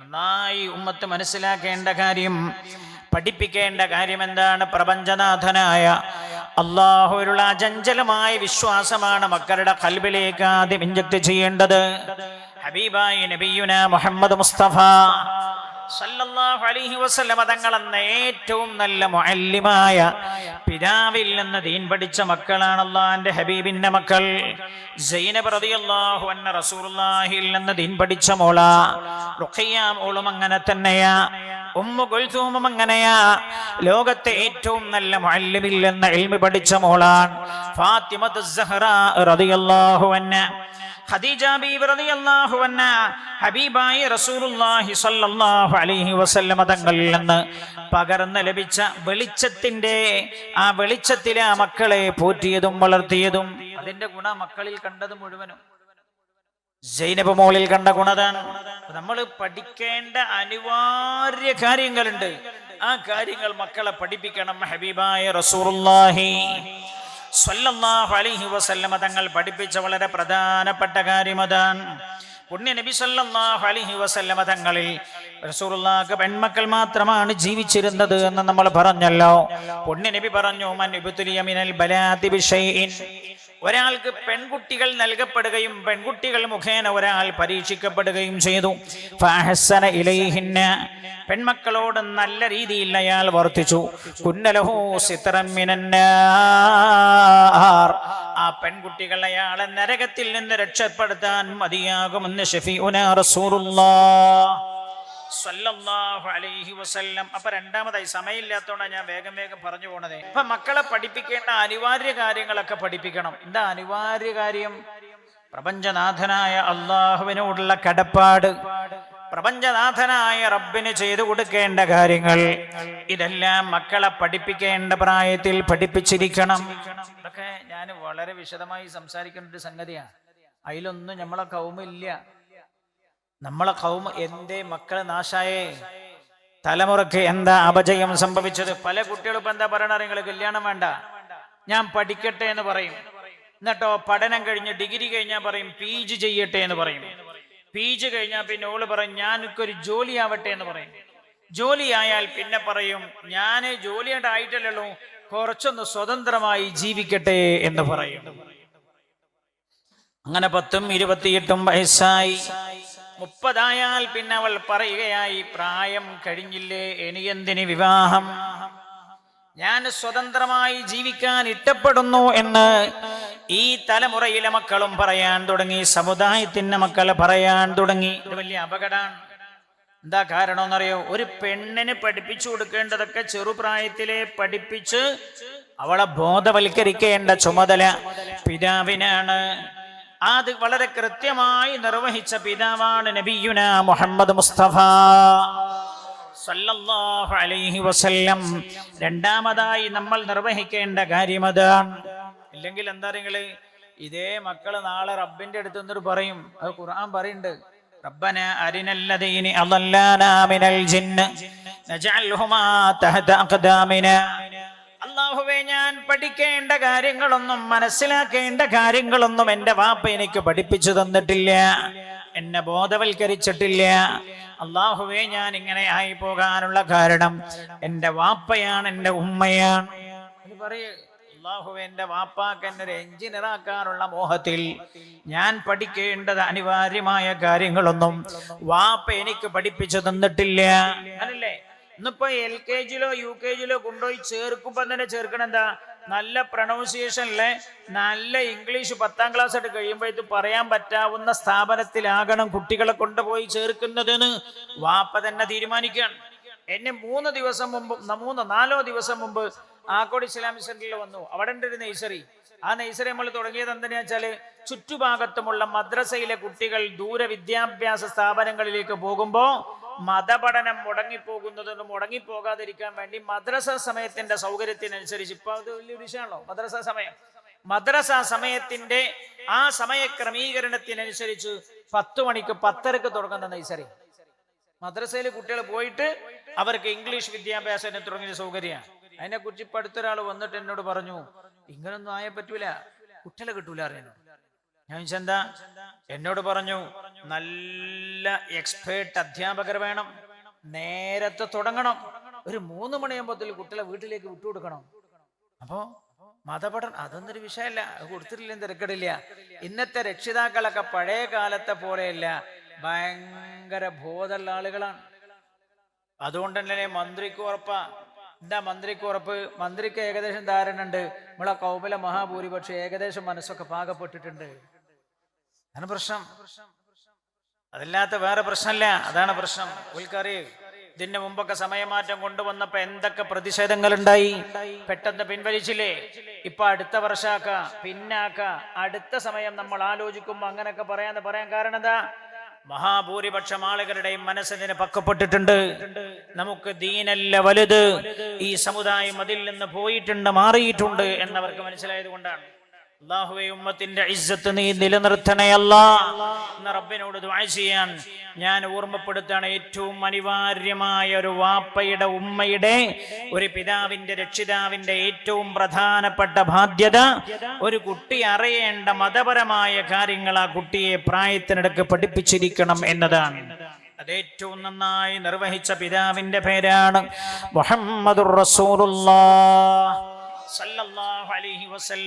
നന്നായി ഉമ്മത്ത് മനസ്സിലാക്കേണ്ട കാര്യം പഠിപ്പിക്കേണ്ട കാര്യം എന്താണ് പ്രപഞ്ചനാഥനായ അള്ളാഹുവിലുള്ള അചഞ്ചലമായ വിശ്വാസമാണ് മക്കളുടെ കൽബിലേക്ക് ആദ്യം ഇഞ്ചക്ട് ചെയ്യേണ്ടത്. ഹബീബായി നബിയുന മുഹമ്മദ് മുസ്തഫ സല്ലല്ലാഹു അലൈഹി വസല്ലമ തങ്ങളെന്ന ഏറ്റവും നല്ല മുഅല്ലിമായ പിതാവിൽ നിന്ന് ദീൻ പഠിച്ച മക്കളാണ് അള്ളാന്റെ ഹബീബിന്റെ മക്കൾ. റളിയല്ലാഹു ദീൻ പഠിച്ച മോള. മോളും അങ്ങനെ തന്നെയാ. ഉമ്മു അങ്ങനെയാ. ലോകത്തെ ഏറ്റവും നല്ല മുഅല്ലിമിൽ നിന്ന് ഇൽമി പഠിച്ച മോളാണ് ഫാത്തിമത്ത് സഹ്റ റളിയല്ലാഹു ഖദീജ റളിയല്ലാഹു അൻഹ ഹബീബായി റസൂലുള്ളാഹി സ്വല്ലല്ലാഹു അലൈഹി വസല്ലമ തങ്ങളിൽ നിന്ന് പകർന്ന് ലഭിച്ച വെളിച്ചത്തിന്റെ ആ വെളിച്ചത്തിലെ ആ മക്കളെ പോറ്റിയതും വളർത്തിയതും അതിന്റെ ഗുണ മക്കളിൽ കണ്ടത് മുഴുവനും ജൈനബ് മോളിൽ കണ്ട ഗുണതാണ്. നമ്മൾ പഠിക്കേണ്ട അനിവാര്യ കാര്യങ്ങളുണ്ട്. ആ കാര്യങ്ങൾ മക്കളെ പഠിപ്പിക്കണം ഹബീബായ റസൂലുള്ളാഹി. സ്വല്ലല്ലാഹു അലൈഹി വസല്ലമ തങ്ങൾ പഠിപ്പിച്ച വളരെ പ്രധാനപ്പെട്ട കാര്യം അതാണ് പുണ്യ നബി സല്ലല്ലാഹു അലൈഹി വസല്ലമ തങ്ങളിൽ റസൂലുള്ളാഹിക്ക് പെൺമക്കൾ മാത്രമാണ് ജീവിച്ചിരുന്നത് എന്ന് നമ്മൾ പറഞ്ഞല്ലോ. പുണ്യ നബി പറഞ്ഞു മൻ മിനൽ ബലാതി ബിശൈഇൻ ഒരാൾക്ക് പെൺകുട്ടികൾ നൽകപ്പെടുകയും പെൺകുട്ടികൾ മുഖേന ഒരാൾ പരീക്ഷിക്കപ്പെടുകയും ചെയ്തു. ഫഅഹ്സന ഇലൈഹിന്ന. പെൺമക്കളോട് നല്ല രീതിയിൽ അയാൾ വർത്തിച്ചു. കുന്നലഹു സിത്രൻ മിനന്നാർ. ആ പെൺകുട്ടികൾ അയാളെ നരകത്തിൽ നിന്ന് രക്ഷപ്പെടുത്താൻ മതിയാകുമെന്ന് ഷഫീഉന റസൂലുള്ളാഹ് സല്ലല്ലാഹു അലൈഹി വസല്ലം. അപ്പൊ രണ്ടാമതായി സമയമില്ലാത്തതുകൊണ്ട് ഞാൻ വേഗം വേഗം പറഞ്ഞു പോണത്. അപ്പൊ മക്കളെ പഠിപ്പിക്കേണ്ട അനിവാര്യ കാര്യങ്ങളൊക്കെ പഠിപ്പിക്കണം. എന്താ അനിവാര്യ കാര്യം? പ്രപഞ്ചനാഥനായ അള്ളാഹുവിനോടുള്ള കടപ്പാട്. പ്രപഞ്ചനാഥനായ റബ്ബിന് ചെയ്തു കൊടുക്കേണ്ട കാര്യങ്ങൾ. ഇതെല്ലാം മക്കളെ പഠിപ്പിക്കേണ്ട പ്രായത്തിൽ പഠിപ്പിച്ചിരിക്കണം. ഇതൊക്കെ ഞാൻ വളരെ വിശദമായി സംസാരിക്കേണ്ട ഒരു സംഗതിയാണ്. അതിലൊന്നും നമ്മളെ കൗമില്ല. നമ്മളെ കൗമ എന്റെ മക്കളെ നാശായേ? തലമുറയ്ക്ക് എന്താ അപജയം സംഭവിച്ചത്? പല കുട്ടികളും എന്താ പറയണ നിങ്ങൾ കല്യാണം വേണ്ട. ഞാൻ പഠിക്കട്ടെ എന്ന് പറയും. എന്നിട്ടോ പഠനം കഴിഞ്ഞ് ഡിഗ്രി കഴിഞ്ഞാൽ പറയും പി ജി ചെയ്യട്ടെ എന്ന് പറയും. പി ജി കഴിഞ്ഞാൽ പിന്നെ ഓൾ പറയും ഞാനൊരു ജോലി ആവട്ടെ എന്ന് പറയും. ജോലി ആയാൽ പിന്നെ പറയും ഞാൻ ജോലിയായിട്ട് ആയിട്ടല്ലല്ലോ കുറച്ചൊന്ന് സ്വതന്ത്രമായി ജീവിക്കട്ടെ എന്ന് പറയും. അങ്ങനെ പത്തും ഇരുപത്തിയെട്ടും വയസ്സായി. മുപ്പതായാൽ പിന്നെ അവൾ പറയുകയായി പ്രായം കഴിഞ്ഞില്ലേ ഇനി എന്തിന് വിവാഹം? ഞാൻ സ്വതന്ത്രമായി ജീവിക്കാൻ ഇഷ്ടപ്പെടുന്നു എന്ന് ഈ തലമുറയിലെ മക്കളും പറയാൻ തുടങ്ങി സമുദായത്തിന്റെ മക്കൾ പറയാൻ തുടങ്ങി. വലിയ അപകടമാണ് എന്താ കാരണം എന്നറിയോ ഒരു പെണ്ണിന് പഠിപ്പിച്ചു കൊടുക്കേണ്ടതൊക്കെ ചെറുപ്രായത്തിലെ പഠിപ്പിച്ച് അവളെ ബോധവൽക്കരിക്കേണ്ട ചുമതല പിതാവിനാണ്. അത് വളരെ കൃത്യമായി നിർവഹിച്ച പിതാവാണ് നബിയുന മുഹമ്മദ് മുസ്തഫ. സല്ലല്ലാഹു അലൈഹി വസല്ലം. രണ്ടാമതായി നമ്മൾ നിർവഹിക്കേണ്ട കാര്യം അതാണ് ഇല്ലെങ്കിൽ എന്താ നിങ്ങൾ? ഇതേ മക്കൾ നാളെ റബ്ബിന്റെ അടുത്ത് നിന്നിട്ട് പറയും. അത് ഖുർആൻ പറയുന്നുണ്ട് റബ്ബന അരിനല്ലദീനി أضلانا من الجن നജഅൽഹുമാ تحت അഖദാമിനാ. അള്ളാഹുവെ ഞാൻ പഠിക്കേണ്ട കാര്യങ്ങളൊന്നും മനസ്സിലാക്കേണ്ട കാര്യങ്ങളൊന്നും എന്റെ വാപ്പ എനിക്ക് പഠിപ്പിച്ചു തന്നിട്ടില്ല. എന്നെ ബോധവൽക്കരിച്ചിട്ടില്ല. അള്ളാഹുവെ ഞാൻ ഇങ്ങനെ ആയി പോകാനുള്ള കാരണം എന്റെ വാപ്പയാണ് എന്റെ ഉമ്മയാണ്. പറയേ അള്ളാഹുവെ എന്റെ വാപ്പാക്ക് എന്നെ ഒരു എഞ്ചിനീയറാക്കാനുള്ള മോഹത്തിൽ ഞാൻ പഠിക്കേണ്ടത് അനിവാര്യമായ കാര്യങ്ങളൊന്നും വാപ്പ എനിക്ക് പഠിപ്പിച്ചു തന്നിട്ടില്ല. അല്ലേ ഇന്നിപ്പോ എൽ കെ ജിയിലോ യു കെ ജിയിലോ കൊണ്ടുപോയി ചേർക്കുമ്പോ തന്നെ ചേർക്കണം എന്താ? നല്ല പ്രൊണൗൺസിയേഷനിലെ നല്ല ഇംഗ്ലീഷ് പത്താം ക്ലാസ് ആയിട്ട് കഴിയുമ്പോഴേക്ക് പറയാൻ പറ്റാവുന്ന സ്ഥാപനത്തിലാകണം കുട്ടികളെ കൊണ്ടുപോയി ചേർക്കുന്നതെന്ന് വാപ്പ തന്നെ തീരുമാനിക്കുകയാണ്. എന്നെ മൂന്ന് ദിവസം മുമ്പ് മൂന്ന് നാലോ ദിവസം മുമ്പ് ആക്കോട് ഇസ്ലാമിക് സെന്ററിൽ വന്നു. അവിടെ ഉണ്ട് ഒരു നെയ്സറി ആ നെയ്സറി നമ്മൾ തുടങ്ങിയത് എന്തിനാ വെച്ചാൽ ചുറ്റുഭാഗത്തുമുള്ള മദ്രസയിലെ കുട്ടികൾ ദൂര വിദ്യാഭ്യാസ സ്ഥാപനങ്ങളിലേക്ക് പോകുമ്പോ മതപഠനം മുടങ്ങിപ്പോകുന്നതൊന്നും മുടങ്ങിപ്പോകാതിരിക്കാൻ വേണ്ടി മദ്രസ സമയത്തിന്റെ സൗകര്യത്തിനനുസരിച്ച് ഇപ്പൊ അത് വലിയൊരു വിഷയമാണല്ലോ. മദ്രസ സമയം. മദ്രസ സമയത്തിന്റെ ആ സമയ ക്രമീകരണത്തിനനുസരിച്ച് പത്ത് മണിക്ക് പത്തരക്ക് തുടങ്ങുന്ന നൈസറി. മദ്രസയിൽ കുട്ടികൾ പോയിട്ട് അവർക്ക് ഇംഗ്ലീഷ് വിദ്യാഭ്യാസത്തിന് തുടങ്ങിയ സൗകര്യമാണ്. അതിനെക്കുറിച്ച് ഇപ്പൊ അടുത്തൊരാൾ വന്നിട്ട് എന്നോട് പറഞ്ഞു ഇങ്ങനൊന്നും ആയ പറ്റൂല. കുട്ടികളെ കിട്ടൂല അറിയാനോ ഞാൻ ചെന്താ എന്നോട് പറഞ്ഞു നല്ല എക്സ്പേർട്ട് അധ്യാപകർ വേണം. നേരത്തെ തുടങ്ങണം. ഒരു മൂന്ന് മണിയാകുമ്പോഴത്തേക്ക് കുട്ടികളെ വീട്ടിലേക്ക് വിട്ടുകൊടുക്കണം. അപ്പോ മതപഠനം അതൊന്നൊരു വിഷയമല്ല. അത് കൊടുത്തിട്ടില്ലെന്ന് തിരക്കടില്ല. ഇന്നത്തെ രക്ഷിതാക്കളൊക്കെ പഴയ കാലത്തെ പോലെയല്ല. ഭയങ്കര ബോധമുള്ള ആളുകളാണ്. അതുകൊണ്ടല്ലേ മന്ത്രിക്ക് ഉറപ്പാ. എന്താ മന്ത്രിക്ക് ഉറപ്പ്? മന്ത്രിക്ക് ഏകദേശം ധാരണ ഉണ്ട് നമ്മളെ കൗമല മഹാഭൂരിപക്ഷം ഏകദേശം മനസ്സൊക്കെ പാകപ്പെട്ടിട്ടുണ്ട്. അതാണ് പ്രശ്നം. അതല്ലാത്ത വേറെ പ്രശ്നമല്ല അതാണ് പ്രശ്നം. ഉൽക്കറിയ ഇതിന്റെ മുമ്പൊക്കെ സമയമാറ്റം കൊണ്ടുവന്നപ്പോ എന്തൊക്കെ പ്രതിഷേധങ്ങൾ ഉണ്ടായി പെട്ടെന്ന് പിൻവലിച്ചില്ലേ? ഇപ്പൊ അടുത്ത വർഷാക്ക പിന്നാക്ക അടുത്ത സമയം നമ്മൾ ആലോചിക്കുമ്പോ അങ്ങനെയൊക്കെ പറയാന്ന് പറയാൻ കാരണം എന്താ? മഹാഭൂരിപക്ഷം ആളുകളുടെയും മനസ്സിന് പക്കപ്പെട്ടിട്ടുണ്ട്. നമുക്ക് ദീനല്ല വലുത്. ഈ സമുദായം അതിൽ നിന്ന് പോയിട്ടുണ്ട് മാറിയിട്ടുണ്ട് എന്നവർക്ക് മനസ്സിലായത് കൊണ്ടാണ്. ഉമ്മത്തിന്റെ ഇസ്സത്ത് നീ നിലനിർത്തണയല്ല എന്ന റബ്ബിനോട് ചെയ്യാൻ ഞാൻ ഓർമ്മപ്പെടുത്താണ് ഏറ്റവും അനിവാര്യമായ ഒരു വാപ്പയുടെ ഉമ്മയുടെ ഒരു പിതാവിന്റെ രക്ഷിതാവിന്റെ ഏറ്റവും പ്രധാനപ്പെട്ട ബാധ്യത ഒരു കുട്ടി അറിയേണ്ട മതപരമായ കാര്യങ്ങൾ ആ കുട്ടിയെ പ്രായത്തിനിടക്ക് പഠിപ്പിച്ചിരിക്കണം എന്നതാണ്. അതേറ്റവും നന്നായി നിർവഹിച്ച പിതാവിന്റെ പേരാണ് മുഹമ്മദുർ റസൂലുള്ളാഹ് സല്ലല്ലാഹു അലൈഹി വസല്ലം.